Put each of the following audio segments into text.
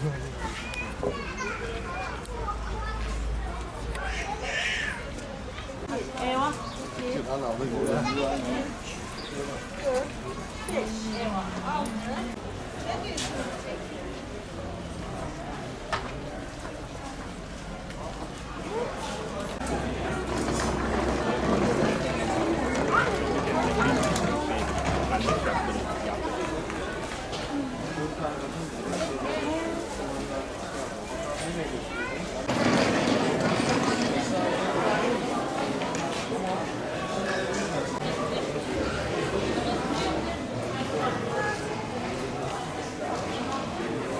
嗯好啊嗯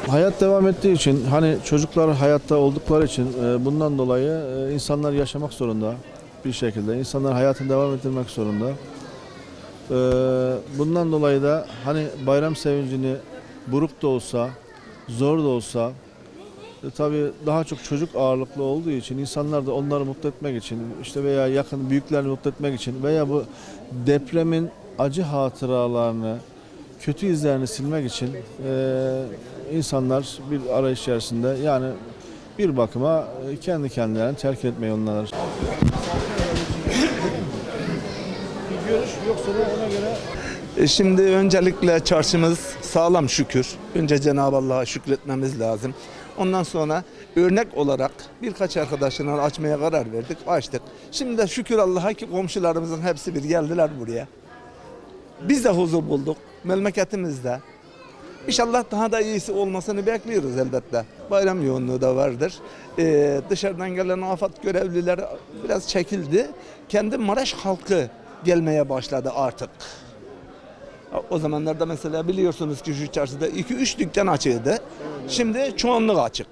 Hayat devam ettiği için hani çocuklar hayatta oldukları için e, bundan dolayı e, insanlar yaşamak zorunda bir şekilde. İnsanlar hayatını devam ettirmek zorunda. E, Bundan dolayı da hani bayram sevincini buruk da olsa, zor da olsa e, tabii daha çok çocuk ağırlıklı olduğu için insanlar da onları mutlu etmek için işte veya yakın büyüklerini mutlu etmek için veya bu depremin acı hatıralarını kötü izlerini silmek için e, insanlar bir arayış içerisinde yani bir bakıma e, kendi kendilerini terk etme yolundalar. Görüş yoksa da ona göre Şimdi öncelikle çarşımız sağlam şükür. Önce Cenab-ı Allah'a şükretmemiz lazım. Ondan sonra örnek olarak birkaç arkadaşına açmaya karar verdik, açtık. Şimdi de şükür Allah'a ki komşularımızın hepsi bir geldiler buraya. Biz de huzur bulduk memleketimizde. İnşallah daha da iyisi olmasını bekliyoruz elbette. Bayram yoğunluğu da vardır. Ee, dışarıdan gelen afet görevlileri biraz çekildi. Kendi Maraş halkı gelmeye başladı artık. O zamanlarda mesela biliyorsunuz ki şu çarşıda 2-3 dükkan açığıydı. Şimdi çoğunluk açık.